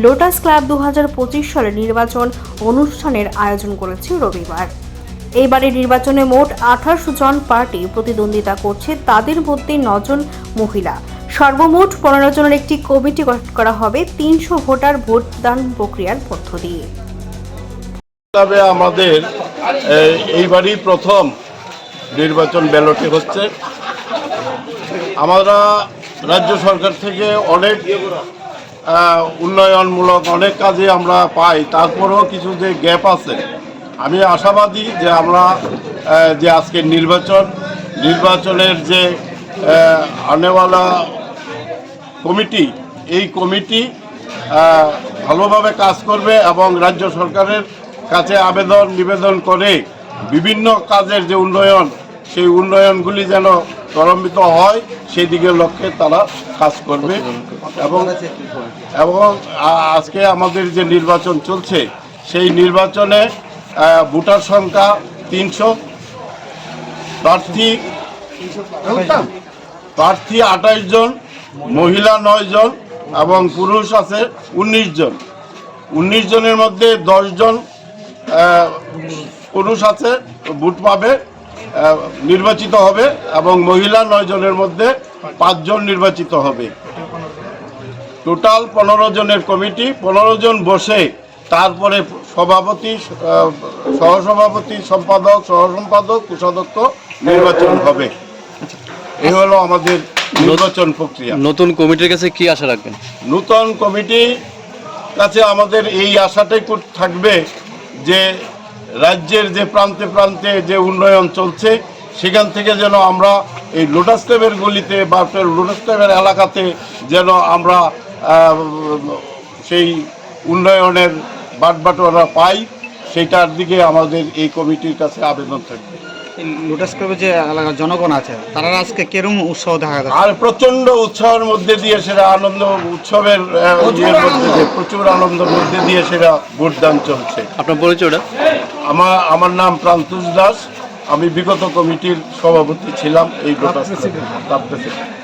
Lotus club দু সালের নির্বাচন অনুষ্ঠানের আয়োজন করেছে রবিবার। এইবারে নির্বাচনে মোট আঠাশ জন পার্টি প্রতিদ্বন্দ্বিতা করছে তাদের মধ্যে নজন মহিলা। সর্বমোট পনেরো জনের একটি কমিটি গঠন করা হবে তিনশো ভোটার ভোটদান প্রক্রিয়ার মধ্য দিয়ে। তবে আমাদের এইবারই প্রথম নির্বাচন ব্যালটে হচ্ছে। আমরা রাজ্য সরকার থেকে অনেক উন্নয়নমূলক অনেক কাজে আমরা পাই। তারপরেও কিছু যে গ্যাপ আছে, আমি আশাবাদী যে আমরা যে আজকের নির্বাচন, নির্বাচনের যে আনেওয়ালা কমিটি, এই কমিটি ভালোভাবে কাজ করবে এবং রাজ্য সরকারের কাছে আবেদন নিবেদন করে বিভিন্ন কাজের যে উন্নয়ন সেই উন্নয়নগুলি যেন ত্বরান্বিত হয়, সেই দিকের লক্ষ্যে তারা কাজ করবে। এবং এবং আজকে আমাদের যে নির্বাচন চলছে, সেই নির্বাচনে ভোটার সংখ্যা তিনশো। প্রার্থী প্রার্থী আঠাশ জন, মহিলা নয় জন এবং পুরুষ আছে উনিশ জন। উনিশ জনের মধ্যে দশ জন পুরুষ আছে, ভোট পাবে। নির্বাচিত হবে এবং মহিলা নয় জনের মধ্যে পাঁচজন নির্বাচিত হবে। টোটাল পনেরো জনের কমিটি পনেরো জন বসে তারপরে সভাপতি সহসভাপতি সম্পাদক সহসম্পাদক কোষাধ্যক্ষ নির্বাচন হবে। এই হলো আমাদের নির্বাচন প্রক্রিয়া। নতুন কমিটির কাছে কি আশা রাখবেন? নতুন কমিটি কাছে আমাদের এই আশাটাই থাকবে যে রাজ্যের যে প্রান্তে প্রান্তে যে উন্নয়ন চলছে সেখান থেকে যেন আমরা এই লোটাস ক্লাবের গলিতে বা লোটাস ক্লাবের এলাকাতে যেন আমরা সেই উন্নয়নের বাটবাটোয়ারা পাই সেইটার দিকে আমাদের এই কমিটির কাছে আবেদন থাকবে। এই লোটাস ক্লাবের যে এলাকার জনগণ আছে তারা আজকে কেরম উৎসাহ দেখা যাচ্ছে? আর প্রচণ্ড উৎসাহের মধ্যে দিয়ে সেটা আনন্দ উৎসবের মধ্যে দিয়ে প্রচুর আনন্দের মধ্যে দিয়ে সেটা ভোটদান চলছে। আপনার পরিচয়টা? আমার আমার নাম প্রান্তুষ দাস। আমি বিগত কমিটির সভাপতি ছিলাম এই লোটাস প্রেসিডেন্ট।